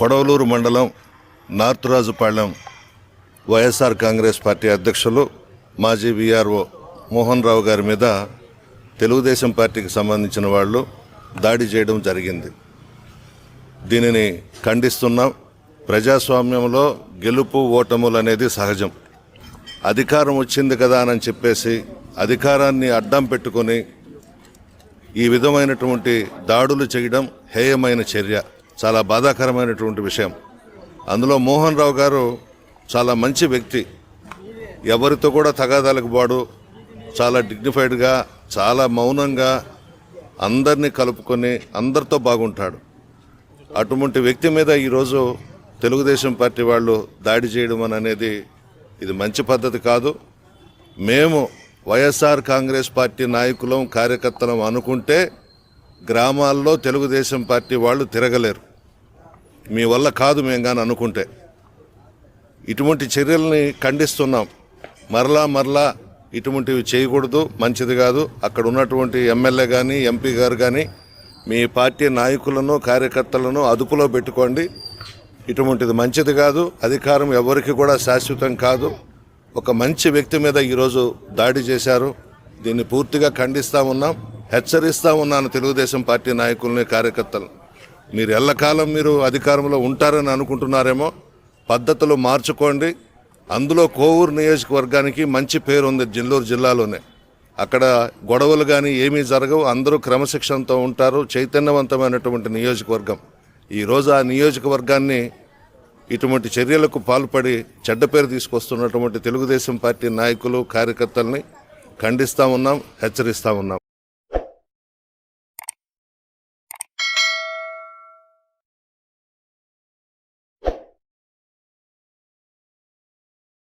కొడవలూరు మండలం నార్తురాజుపాళెం వైఎస్ఆర్ కాంగ్రెస్ పార్టీ అధ్యక్షులు మాజీ విఆర్ఓ మోహన్ రావు గారి మీద తెలుగుదేశం పార్టీకి సంబంధించిన వాళ్ళు దాడి చేయడం జరిగింది. దీనిని ఖండిస్తున్నాం. ప్రజాస్వామ్యంలో గెలుపు ఓటములు అనేది సహజం. అధికారం వచ్చింది కదా అని చెప్పేసి అధికారాన్ని అడ్డం పెట్టుకొని ఈ విధమైనటువంటి దాడులు చేయడం హేయమైన చర్య. చాలా బాధాకరమైనటువంటి విషయం. అందులో మోహన్ రావు గారు చాలా మంచి వ్యక్తి. ఎవరితో కూడా తగాదాలకు వాడు చాలా డిగ్నిఫైడ్గా చాలా మౌనంగా అందరినీ కలుపుకొని అందరితో బాగుంటాడు. అటువంటి వ్యక్తి మీద ఈరోజు తెలుగుదేశం పార్టీ వాళ్ళు దాడి చేయడం అని అనేది ఇది మంచి పద్ధతి కాదు. మేము వైఎస్ఆర్ కాంగ్రెస్ పార్టీ నాయకులం కార్యకర్తలం అనుకుంటే గ్రామాల్లో తెలుగుదేశం పార్టీ వాళ్ళు తిరగలేరు. మీ వల్ల కాదు మేము కానీ అనుకుంటే. ఇటువంటి చర్యల్ని ఖండిస్తున్నాం. మరలా మరలా ఇటువంటివి చేయకూడదు మంచిది కాదు. అక్కడ ఉన్నటువంటి ఎమ్మెల్యే కానీ ఎంపీ గారు కానీ మీ పార్టీ నాయకులను కార్యకర్తలను అదుపులో పెట్టుకోండి. ఇటువంటిది మంచిది కాదు. అధికారం ఎవరికి కూడా శాశ్వతం కాదు. ఒక మంచి వ్యక్తి మీద ఈరోజు దాడి చేశారు. దీన్ని పూర్తిగా ఖండిస్తూ ఉన్నాం. హెచ్చరిస్తూ ఉన్నాను తెలుగుదేశం పార్టీ నాయకుల్ని కార్యకర్తలను. మీరు ఎల్లకాలం మీరు అధికారంలో ఉంటారని అనుకుంటున్నారేమో పద్ధతులు మార్చుకోండి. అందులో కోవూరు నియోజకవర్గానికి మంచి పేరు ఉంది జిల్లూరు జిల్లాలోనే. అక్కడ గొడవలు కానీ ఏమీ జరగవు అందరూ క్రమశిక్షణతో ఉంటారు చైతన్యవంతమైనటువంటి నియోజకవర్గం. ఈరోజు ఆ నియోజకవర్గాన్ని ఇటువంటి చర్యలకు పాల్పడి చెడ్డ పేరు తీసుకొస్తున్నటువంటి తెలుగుదేశం పార్టీ నాయకులు కార్యకర్తల్ని ఖండిస్తా ఉన్నాం హెచ్చరిస్తా ఉన్నాం.